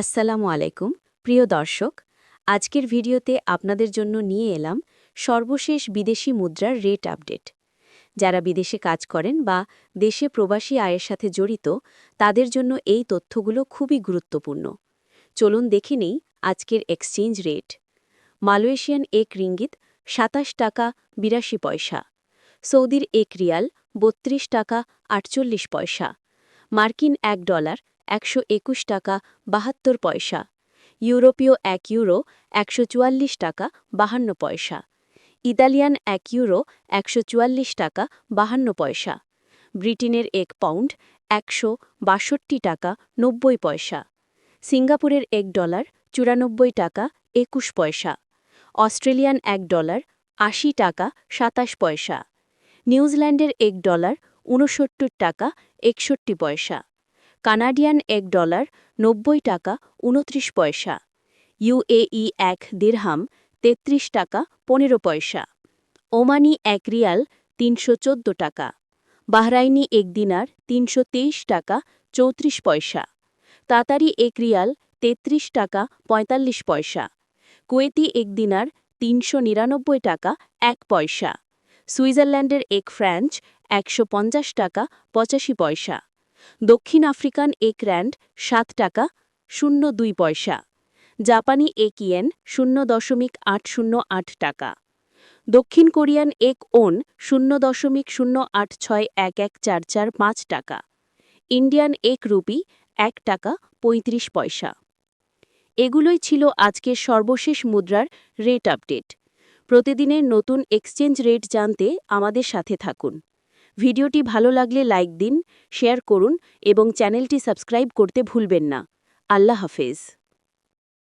আসসালামু আলাইকুম, প্রিয় দর্শক। আজকের ভিডিওতে আপনাদের জন্য নিয়ে এলাম সর্বশেষ বিদেশি মুদ্রার রেট আপডেট যারা বিদেশে কাজ করেন বা দেশে প্রবাসী আয়ের সাথে জড়িত, তাদের জন্য এই তথ্যগুলো খুবই গুরুত্বপূর্ণ। চলুন দেখে নেই আজকের এক্সচেঞ্জ রেট মালয়েশিয়ান এক রিঙ্গিত সাতাশ টাকা বিরাশি পয়সা, সৌদির এক রিয়াল বত্রিশ টাকা আটচল্লিশ পয়সা, মার্কিন এক ডলার একশো একুশ টাকা, বাহাত্তর পয়সা। ইউরোপীয় এক ইউরো, একশো চুয়াল্লিশ টাকা, বাহান্ন পয়সা। ইতালিয়ান এক ইউরো, একশো চুয়াল্লিশ টাকা, বাহান্ন পয়সা। ব্রিটেনের এক পাউন্ড, একশো বাষট্টি টাকা, নব্বই পয়সা। সিঙ্গাপুরের এক ডলার, চুরানব্বই টাকা, একুশ পয়সা। অস্ট্রেলিয়ান এক ডলার, আশি টাকা, সাতাশ পয়সা। নিউজিল্যান্ডের এক ডলার, ঊনসত্তর টাকা, একষট্টি পয়সা। কানাডিয়ান এক ডলার নব্বই টাকা উনত্রিশ পয়সা। ইউএই এক দিরহাম তেত্রিশ টাকা পনেরো পয়সা। ওমানি এক রিয়াল তিনশো চোদ্দ টাকা। বাহরাইনি এক দিনার তিনশো তেইশ টাকা চৌত্রিশ পয়সা। তাতারি এক রিয়াল তেত্রিশ টাকা পঁয়তাল্লিশ পয়সা। কুয়েতি এক দিনার তিনশো নিরানব্বই টাকা এক পয়সা। সুইজারল্যান্ডের এক ফ্রাঞ্চ একশো পঞ্চাশ টাকা পঁচাশি পয়সা। দক্ষিণ আফ্রিকান এক র্যান্ড, সাত টাকা, শূন্য দুই পয়সা। জাপানি এক ইয়েন, শূন্য দশমিক আট শূন্য আট টাকা। দক্ষিণ কোরিয়ান এক ওন, শূন্য দশমিক শূন্য আট ছয় এক এক চার চার পাঁচ টাকা। ইন্ডিয়ান এক রুপি, এক টাকা পঁয়ত্রিশ পয়সা। এগুলোই ছিল আজকের সর্বশেষ মুদ্রার রেট আপডেট। প্রতিদিনের নতুন এক্সচেঞ্জ রেট জানতে আমাদের সাথে থাকুন। ভিডিওটি ভালো লাগলে লাইক দিন, শেয়ার করুন এবং চ্যানেলটি সাবস্ক্রাইব করতে ভুলবেন না। আল্লাহ হাফেজ।